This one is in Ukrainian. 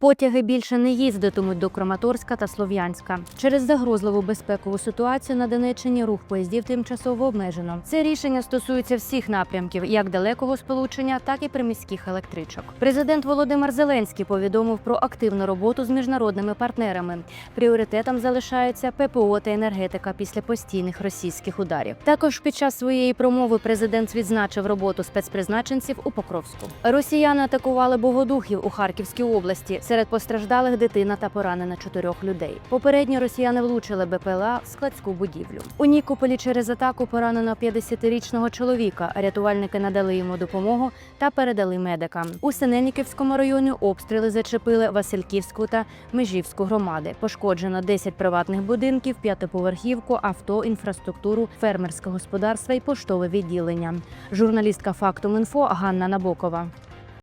Потяги більше не їздитимуть до Краматорська та Слов'янська. Через загрозливу безпекову ситуацію на Донеччині рух поїздів тимчасово обмежено. Це рішення стосується всіх напрямків, як далекого сполучення, так і приміських електричок. Президент Володимир Зеленський повідомив про активну роботу з міжнародними партнерами. Пріоритетом залишаються ППО та енергетика після постійних російських ударів. Також під час своєї промови президент відзначив роботу спецпризначенців у Покровську. Росіяни атакували богодухів у Харківській області. Серед постраждалих дитина та поранена чотирьох людей. Попередньо росіяни влучили БПЛА в складську будівлю. У Нікополі через атаку поранено 50-річного чоловіка. Рятувальники надали йому допомогу та передали медикам. У Синельниківському районі обстріли зачепили Васильківську та Межівську громади. Пошкоджено 10 приватних будинків, п'ятиповерхівку, авто, інфраструктуру, фермерське господарство і поштове відділення. Журналістка Фактум інфо Ганна Набокова.